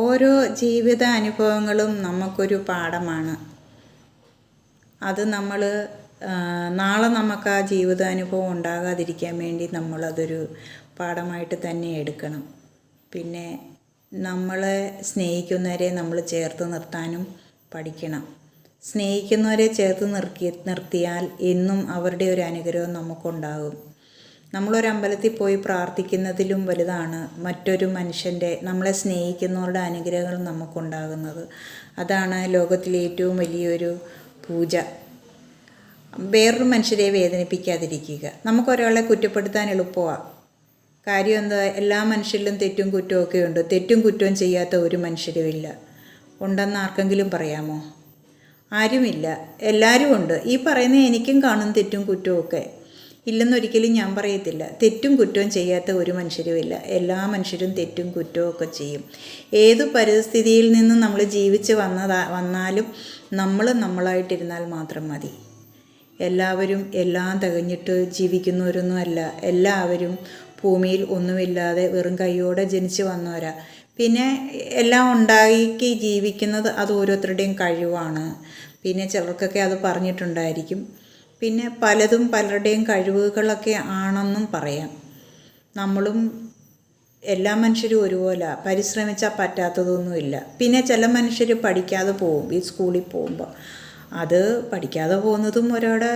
ഓരോ ജീവിത അനുഭവങ്ങളും നമുക്കൊരു പാഠമാണ്. അത് നമ്മൾ നാളെ നമുക്ക് ആ ജീവിതാനുഭവം ഉണ്ടാകാതിരിക്കാൻ വേണ്ടി നമ്മളതൊരു പാഠമായിട്ട് തന്നെ എടുക്കണം. പിന്നെ നമ്മളെ സ്നേഹിക്കുന്നവരെ നമ്മൾ ചേർത്ത് നിർത്താനും പഠിക്കണം. സ്നേഹിക്കുന്നവരെ ചേർത്ത് നിർത്തി നിർത്തിയാൽ എന്നും അവരുടെ ഒരു അനുഗ്രഹം നമുക്കുണ്ടാകും. നമ്മളൊരു അമ്പലത്തിൽ പോയി പ്രാർത്ഥിക്കുന്നതിലും വലുതാണ് മറ്റൊരു മനുഷ്യന്റെ നമ്മളെ സ്നേഹിക്കുന്നവരുടെ അനുഗ്രഹങ്ങൾ നമുക്കുണ്ടാകുന്നത്. അതാണ് ലോകത്തിലെ ഏറ്റവും വലിയൊരു പൂജ. വേറൊരു മനുഷ്യരെ വേദനിപ്പിക്കാതിരിക്കുക. നമുക്കൊരാളെ കുറ്റപ്പെടുത്താൻ എളുപ്പമാണ് കാര്യം എന്താ? എല്ലാ മനുഷ്യരിലും തെറ്റും കുറ്റവും ഒക്കെ ഉണ്ട് തെറ്റും കുറ്റവും ചെയ്യാത്ത ഒരു മനുഷ്യരും ഇല്ല. ഉണ്ടെന്ന് ആർക്കെങ്കിലും പറയാമോ? ആരുമില്ല. എല്ലാവരും ഉണ്ട്. ഈ പറയുന്ന എനിക്കും കാണും തെറ്റും കുറ്റവും ഒക്കെ. ഇല്ലെന്നൊരിക്കലും ഞാൻ പറയത്തില്ല. തെറ്റും കുറ്റവും ചെയ്യാത്ത ഒരു മനുഷ്യരും ഇല്ല എല്ലാ മനുഷ്യരും തെറ്റും കുറ്റവും ഒക്കെ ചെയ്യും. ഏത് പരിസ്ഥിതിയിൽ നിന്നും നമ്മൾ ജീവിച്ച് വന്നതാ വന്നാലും നമ്മൾ നമ്മളായിട്ടിരുന്നാൽ മാത്രം മതി. എല്ലാവരും എല്ലാം തികഞ്ഞിട്ട് ജീവിക്കുന്നവരൊന്നും അല്ല. എല്ലാവരും ഭൂമിയിൽ ഒന്നുമില്ലാതെ വെറും കൈയോടെ ജനിച്ച് വന്നവരാ. പിന്നെ എല്ലാം ഉണ്ടാക്കി ജീവിക്കുന്നത് അത് ഓരോരുത്തരുടെയും കഴിവാണ്. പിന്നെ ചിലർക്കൊക്കെ അത് പറഞ്ഞിട്ടുണ്ടായിരിക്കും. പിന്നെ പലതും പലരുടെയും കഴിവുകളൊക്കെ ആണെന്നും പറയാം. നമ്മളും എല്ലാ മനുഷ്യരും ഒരുപോലെ. പരിശ്രമിച്ചാൽ പറ്റാത്തതൊന്നുമില്ല. പിന്നെ ചില മനുഷ്യർ പഠിക്കാതെ പോകും ഈ സ്കൂളിൽ പോകുമ്പോൾ അത് പഠിക്കാതെ പോകുന്നതും ഒരാളുടെ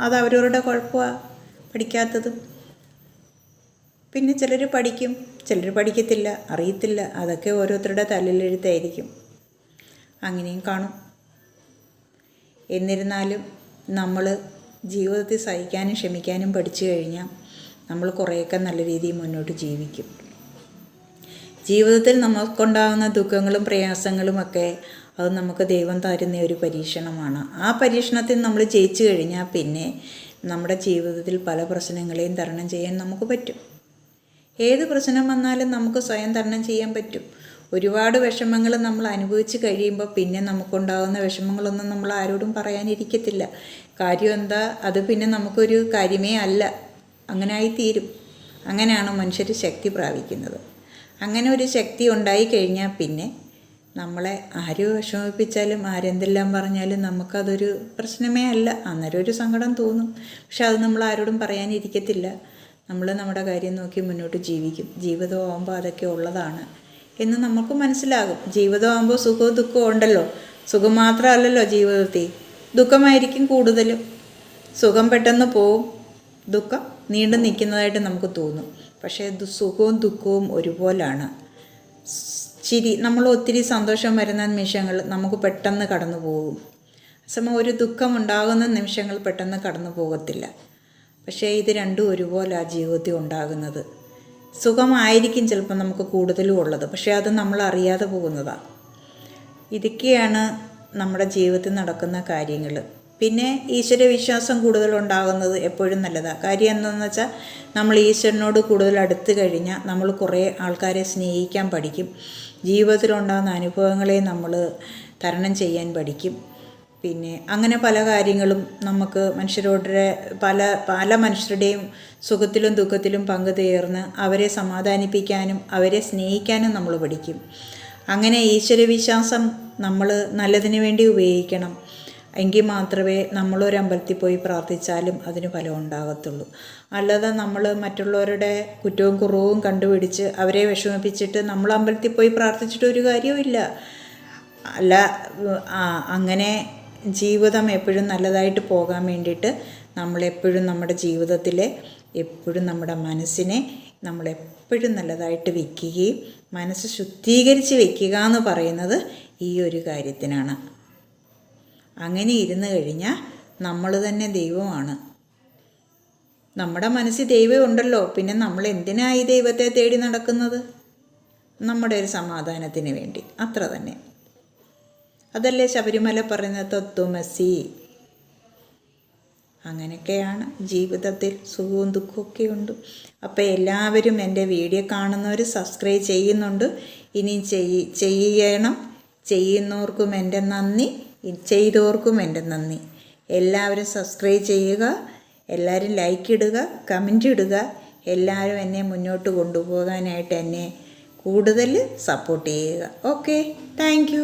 അത് അവരവരുടെ കുഴപ്പമാണ് പഠിക്കാത്തതും. പിന്നെ ചിലർ പഠിക്കും. ചിലർ പഠിക്കത്തില്ല. അറിയത്തില്ല. അതൊക്കെ ഓരോരുത്തരുടെ തലയിലെഴുത്തായിരിക്കും. അങ്ങനെയും കാണും. എന്നിരുന്നാലും നമ്മൾ ജീവിതത്തിൽ സഹിക്കാനും ക്ഷമിക്കാനും പഠിച്ചു കഴിഞ്ഞാൽ നമ്മൾ കുറേയൊക്കെ നല്ല രീതിയിൽ മുന്നോട്ട് ജീവിക്കും. ജീവിതത്തിൽ നമുക്കുണ്ടാകുന്ന ദുഃഖങ്ങളും പ്രയാസങ്ങളും ഒക്കെ അത് നമുക്ക് ദൈവം തരുന്ന ഒരു പരീക്ഷണമാണ്. ആ പരീക്ഷണത്തിൽ നമ്മൾ ജയിച്ചു കഴിഞ്ഞാൽ പിന്നെ നമ്മുടെ ജീവിതത്തിൽ പല പ്രശ്നങ്ങളെയും തരണം ചെയ്യാൻ നമുക്ക് പറ്റും. ഏത് പ്രശ്നം വന്നാലും നമുക്ക് സ്വയം തരണം ചെയ്യാൻ പറ്റും. ഒരുപാട് വിഷമങ്ങൾ നമ്മൾ അനുഭവിച്ച് കഴിയുമ്പോൾ പിന്നെ നമുക്കുണ്ടാകുന്ന വിഷമങ്ങളൊന്നും നമ്മൾ ആരോടും പറയാനിരിക്കത്തില്ല. കാര്യം എന്താ? അത് പിന്നെ നമുക്കൊരു കാര്യമേ അല്ല. അങ്ങനെ ആയിത്തീരും അങ്ങനെയാണ് മനുഷ്യർ ശക്തി പ്രാപിക്കുന്നത്. അങ്ങനെ ഒരു ശക്തി ഉണ്ടായി കഴിഞ്ഞാൽ പിന്നെ നമ്മളെ ആര് വിഷമിപ്പിച്ചാലും ആരെന്തെല്ലാം പറഞ്ഞാലും നമുക്കതൊരു പ്രശ്നമേ അല്ല. അന്നേരം ഒരു സങ്കടം തോന്നും. പക്ഷെ അത് നമ്മൾ ആരോടും പറയാനിരിക്കത്തില്ല. നമ്മൾ നമ്മുടെ കാര്യം നോക്കി മുന്നോട്ട് ജീവിക്കും. ജീവിതമാകുമ്പോൾ അതൊക്കെ ഉള്ളതാണ്. എന്ന് നമുക്ക് മനസ്സിലാകും. ജീവിതമാകുമ്പോൾ സുഖവും ദുഃഖവും ഉണ്ടല്ലോ. സുഖം മാത്രമല്ലല്ലോ ജീവിതത്തിൽ. ദുഃഖമായിരിക്കും കൂടുതലും. സുഖം പെട്ടെന്ന് പോവും. ദുഃഖം നീണ്ടു നിൽക്കുന്നതായിട്ട് നമുക്ക് തോന്നും. പക്ഷേ സുഖവും ദുഃഖവും ഒരുപോലാണ്. ചിരി നമ്മൾ ഒത്തിരി സന്തോഷം വരുന്ന നിമിഷങ്ങൾ നമുക്ക് പെട്ടെന്ന് കടന്നു പോകും. സമയം ഒരു ദുഃഖം ഉണ്ടാകുന്ന നിമിഷങ്ങൾ പെട്ടെന്ന് കടന്നു പോകത്തില്ല. പക്ഷേ ഇത് രണ്ടും ഒരുപോലെ ആ ജീവിതത്തിൽ ഉണ്ടാകുന്നത്. സുഖമായിരിക്കും ചിലപ്പോൾ നമുക്ക് കൂടുതലും ഉള്ളത്. പക്ഷേ അത് നമ്മൾ അറിയാതെ പോകുന്നതാണ് ഇതൊക്കെയാണ് നമ്മുടെ ജീവിതത്തിൽ നടക്കുന്ന കാര്യങ്ങൾ. പിന്നെ ഈശ്വരവിശ്വാസം ഉണ്ടാകുന്നത് എപ്പോഴും നല്ലതാണ് കാര്യം എന്താണെന്ന് വെച്ചാൽ നമ്മൾ ഈശ്വരനോട് കൂടുതൽ അടുത്ത് കഴിഞ്ഞാൽ നമ്മൾ കുറേ ആൾക്കാരെ സ്നേഹിക്കാൻ പഠിക്കും. ജീവിതത്തിലുണ്ടാകുന്ന അനുഭവങ്ങളെ നമ്മൾ തരണം ചെയ്യാൻ പഠിക്കും. പിന്നെ അങ്ങനെ പല കാര്യങ്ങളും നമുക്ക് മനുഷ്യരോടെ പല പല മനുഷ്യരുടെയും സുഖത്തിലും ദുഃഖത്തിലും പങ്കു തീർന്ന് അവരെ സമാധാനിപ്പിക്കാനും അവരെ സ്നേഹിക്കാനും നമ്മൾ പഠിക്കും. അങ്ങനെ ഈശ്വരവിശ്വാസം നമ്മൾ നല്ലതിന് വേണ്ടി ഉപയോഗിക്കണം. എങ്കിൽ മാത്രമേ നമ്മളൊരു അമ്പലത്തിൽ പോയി പ്രാർത്ഥിച്ചാലും അതിന് ഫലം ഉണ്ടാകത്തുള്ളൂ. അല്ലാതെ നമ്മൾ മറ്റുള്ളവരുടെ കുറ്റവും കുറവും കണ്ടുപിടിച്ച് അവരെ വിഷമിപ്പിച്ചിട്ട് നമ്മൾ അമ്പലത്തിൽ പോയി പ്രാർത്ഥിച്ചിട്ട് ഒരു കാര്യവുമില്ല അല്ല അങ്ങനെ ജീവിതം എപ്പോഴും നല്ലതായിട്ട് പോകാൻ വേണ്ടിയിട്ട് നമ്മളെപ്പോഴും നമ്മുടെ ജീവിതത്തിലെ എപ്പോഴും നമ്മുടെ മനസ്സിനെ നമ്മളെപ്പോഴും നല്ലതായിട്ട് വയ്ക്കുകയും മനസ്സ് ശുദ്ധീകരിച്ച് വയ്ക്കുക എന്ന് പറയുന്നത് ഈ ഒരു കാര്യത്തിനാണ്. അങ്ങനെ ഇരുന്ന് കഴിഞ്ഞാൽ നമ്മൾ തന്നെ ദൈവമാണ്. നമ്മുടെ മനസ്സിൽ ദൈവം ഉണ്ടല്ലോ പിന്നെ നമ്മൾ എന്തിനാ ഈ ദൈവത്തെ തേടി നടക്കുന്നത്? നമ്മുടെ ഒരു സമാധാനത്തിന് വേണ്ടി. അത്ര തന്നെ. അതല്ലേ ശബരിമല പറയുന്ന തത്വമസി അങ്ങനെയൊക്കെയാണ് ജീവിതത്തിൽ സുഖവും ദുഃഖമൊക്കെ ഉണ്ട് അപ്പോൾ എല്ലാവരും എന്റെ വീഡിയോ കാണുന്നവർ സബ്സ്ക്രൈബ് ചെയ്യുന്നുണ്ട്. ഇനി ചെയ്യ ചെയ്യണം. ചെയ്യുന്നവർക്കും എന്റെ നന്ദി. ചെയ്തവർക്കും എന്റെ നന്ദി. എല്ലാവരും സബ്സ്ക്രൈബ് ചെയ്യുക. എല്ലാവരും ലൈക്ക് ഇടുക. കമന്റ് ഇടുക. എല്ലാവരും എന്നെ മുന്നോട്ട് കൊണ്ടുപോകാനായിട്ട് എന്നെ കൂടുതൽ സപ്പോർട്ട് ചെയ്യുക. Okay thank